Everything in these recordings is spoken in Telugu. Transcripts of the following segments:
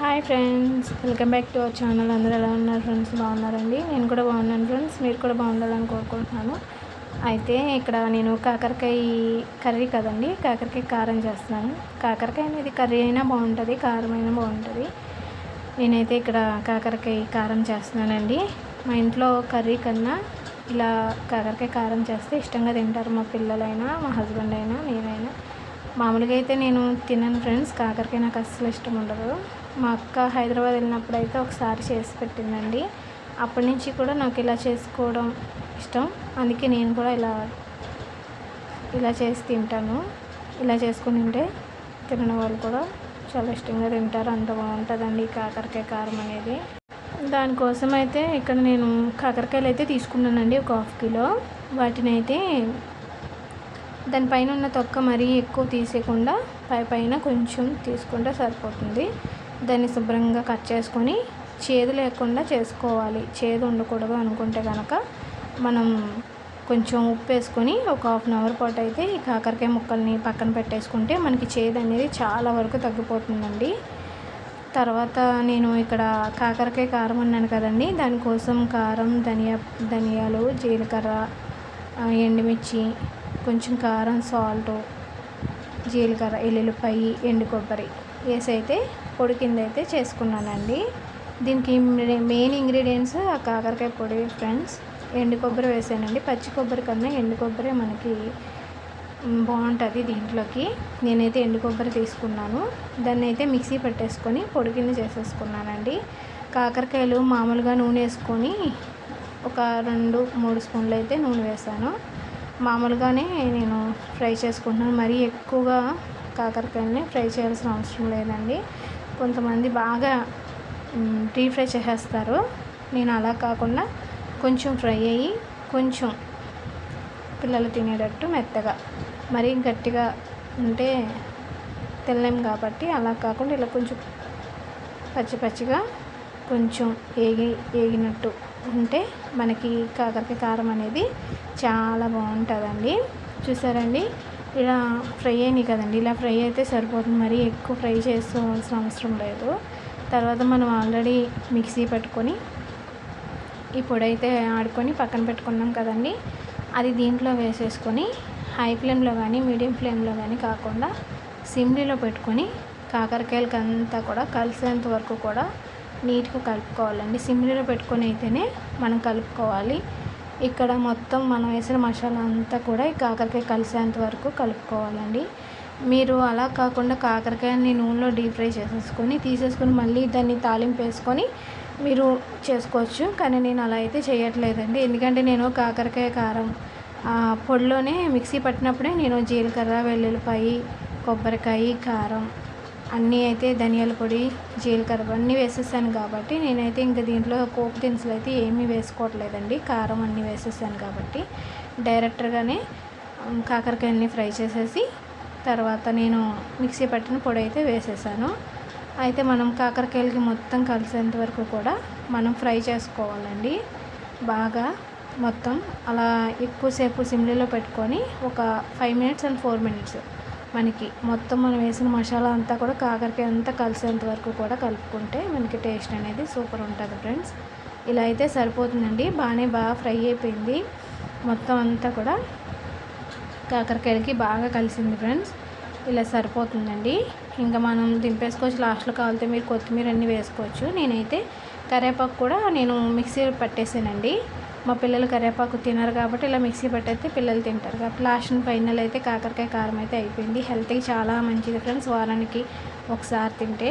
Hi friends welcome back to our channel. అందరూ ఎలా ఉన్నారు ఫ్రెండ్స్? బాగున్నారండి? నేను కూడా బాగున్నాను ఫ్రెండ్స్. మీరు కూడా బాగుండాలని కోరుకుంటున్నాను. అయితే ఇక్కడ నేను కాకరకాయ కర్రీ కదండి కాకరకాయ కారం చేస్తున్నాను. కాకరకాయ అనేది కర్రీ అయినా బాగుంటుంది కారం అయినా బాగుంటుంది. నేనైతే ఇక్కడ కాకరకాయ కారం చేస్తున్నానండి. మా ఇంట్లో కర్రీ కన్నా ఇలా కాకరకాయ కారం చేస్తే ఇష్టంగా తింటారు మా పిల్లలైనా మా హస్బెండ్ అయినా నేనైనా. మామూలుగా అయితే నేను తిన్నాను ఫ్రెండ్స్. కాకరకాయ నాకు అస్సలు ఇష్టం ఉండదు. మా అక్క హైదరాబాద్ వెళ్ళినప్పుడు అయితే ఒకసారి చేసి పెట్టిందండి. అప్పటి నుంచి కూడా నాకు ఇలా చేసుకోవడం ఇష్టం. అందుకే నేను కూడా ఇలా ఇలా చేసి తింటాను. ఇలా చేసుకుని తింటే తినని వాళ్ళు కూడా చాలా ఇష్టంగా తింటారు. అంత బాగుంటుందండి కాకరకాయ కారం అనేది. దానికోసం అయితే ఇక్కడ నేను కాకరకాయలు అయితే తీసుకున్నానండి ఒక హాఫ్ కిలో. వాటిని అయితే దానిపైన ఉన్న తొక్క మరీ ఎక్కువ తీసేయకుండా పై పైన కొంచెం తీసుకుంటే సరిపోతుంది. దాన్ని శుభ్రంగా కట్ చేసుకొని చేదు లేకుండా చేసుకోవాలి. చేదు ఉండకూడదు అనుకుంటే కనుక మనం కొంచెం ఉప్పు వేసుకొని ఒక హాఫ్ అన్ అవర్ పాటు అయితే ఈ కాకరకాయ ముక్కల్ని పక్కన పెట్టేసుకుంటే మనకి చేదు అనేది చాలా వరకు తగ్గిపోతుందండి. తర్వాత నేను ఇక్కడ కాకరకాయ కారం అన్నాను కదండి. దానికోసం కారం ధనియా ధనియాలు జీలకర్ర ఎండుమిర్చి కొంచెం కారం సాల్ట్ జీలకర్ర ఎల్లుల్లిపాయి ఎండు కొబ్బరి వేసి అయితే పొడి కింద అయితే చేసుకున్నానండి. దీనికి మెయిన్ ఇంగ్రీడియంట్స్ ఆ కాకరకాయ పొడి ఫ్రెండ్స్. ఎండు కొబ్బరి వేసానండి. పచ్చి కొబ్బరి కన్నా ఎండు కొబ్బరి మనకి బాగుంటుంది దీంట్లోకి. నేనైతే ఎండు కొబ్బరి తీసుకున్నాను. దాన్ని అయితే మిక్సీ పెట్టేసుకొని పొడి కింద చేసేసుకున్నానండి. కాకరకాయలు మామూలుగా నూనె వేసుకొని ఒక రెండు మూడు స్పూన్లు అయితే నూనె వేసాను. మామూలుగానే నేను ఫ్రై చేసుకుంటున్నాను. మరీ ఎక్కువగా కాకరకాయని ఫ్రై చేయాల్సిన అవసరం లేదండి. కొంతమంది బాగా డీప్ ఫ్రై చేసేస్తారు. నేను అలా కాకుండా కొంచెం ఫ్రై అయ్యి కొంచెం పిల్లలు తినేటట్టు మెత్తగా మరీ గట్టిగా ఉంటే తినలేం కాబట్టి అలా కాకుండా ఇలా కొంచెం పచ్చి పచ్చిగా కొంచెం ఏగి ఏగినట్టు ఉంటే మనకి కాకరకాయ కారం అనేది చాలా బాగుంటుందండి. చూసారండి? ఇలా ఫ్రై అయినాయి కదండి. ఇలా ఫ్రై అయితే సరిపోతుంది. మరి ఎక్కువ ఫ్రై చేసుకోవాల్సిన అవసరం లేదు. తర్వాత మనం ఆల్రెడీ మిక్సీ పెట్టుకొని ఈ పొడి అయితే ఆడుకొని పక్కన పెట్టుకున్నాం కదండి. అది దీంట్లో వేసేసుకొని హై ఫ్లేమ్లో కానీ మీడియం ఫ్లేమ్లో కానీ కాకుండా సిమ్లీలో పెట్టుకొని కాకరకాయలకి అంతా కూడా కలిసేంత వరకు కూడా నీట్గా కలుపుకోవాలండి. సిమ్లీలో పెట్టుకొని అయితేనే మనం కలుపుకోవాలి. ఇక్కడ మొత్తం మనం వేసిన మసాలా అంతా కూడా ఈ కాకరకాయ కలిసేంత వరకు కలుపుకోవాలండి. మీరు అలా కాకుండా కాకరకాయని నూనెలో డీప్ ఫ్రై చేసేసుకొని తీసేసుకొని మళ్ళీ దాన్ని తాలింపు వేసుకొని మీరు చేసుకోవచ్చు. కానీ నేను అలా అయితే చేయట్లేదండి. ఎందుకంటే నేను కాకరకాయ కారం పొడిలోనే మిక్సీ పట్టినప్పుడే నేను జీలకర్ర వెల్లుల్లిపాయి కొబ్బరికాయ కారం అన్నీ అయితే ధనియాల పొడి జీలకర్ర అన్నీ వేసేసాను కాబట్టి నేనైతే ఇంకా దీంట్లో పోపు దినుసులు అయితే ఏమీ వేసుకోవట్లేదండి. కారం అన్నీ వేసేసాను కాబట్టి డైరెక్ట్గానే కాకరకాయని ఫ్రై చేసేసి తర్వాత నేను మిక్సీ పట్టిన పొడి అయితే వేసేసాను. అయితే మనం కాకరకాయలకి మొత్తం కలిసేంత వరకు కూడా మనం ఫ్రై చేసుకోవాలండి. బాగా మొత్తం అలా ఎక్కువసేపు సిమ్లీలో పెట్టుకొని ఒక five minutes and four minutes మనకి మొత్తం మనం వేసిన మసాలా అంతా కూడా కాకరకాయ అంతా కలిసేంత వరకు కూడా కలుపుకుంటే మనకి టేస్ట్ అనేది సూపర్ ఉంటుంది ఫ్రెండ్స్. ఇలా అయితే సరిపోతుందండి. బాగానే బాగా ఫ్రై అయిపోయింది. మొత్తం అంతా కూడా కాకరకాయలకి బాగా కలిసింది ఫ్రెండ్స్. ఇలా సరిపోతుందండి. ఇంకా మనం దింపేసుకోవచ్చు. లాస్ట్లో కావాలితే మీరు కొత్తిమీర అన్నీ వేసుకోవచ్చు. నేనైతే కరేపాకు కూడా నేను మిక్సీ పట్టేసానండి. మా పిల్లలు కరివేపాకు తినరు కాబట్టి ఇలా మిక్సీ పట్టయితే పిల్లలు తింటారు. కాబట్టి లాస్ట్ ఫైనల్ అయితే కాకరకాయ కారం అయితే అయిపోయింది. హెల్త్కి చాలా మంచిది ఫ్రెండ్స్. వారానికి ఒకసారి తింటే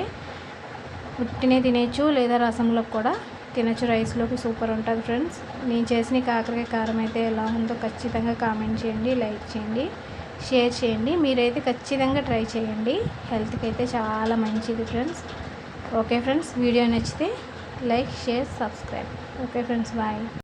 ఉట్టినే తినేచ్చు లేదా రసంలో కూడా తినచ్చు. రైస్లోకి సూపర్ ఉంటుంది ఫ్రెండ్స్. నేను చేసిన కాకరకాయ కారం అయితే ఎలా ఉందో ఖచ్చితంగా కామెంట్ చేయండి లైక్ చేయండి షేర్ చేయండి. మీరైతే ఖచ్చితంగా ట్రై చేయండి. హెల్త్కి అయితే చాలా మంచిది ఫ్రెండ్స్. ఓకే ఫ్రెండ్స్ వీడియో నచ్చితే like share subscribe. Okay friends bye.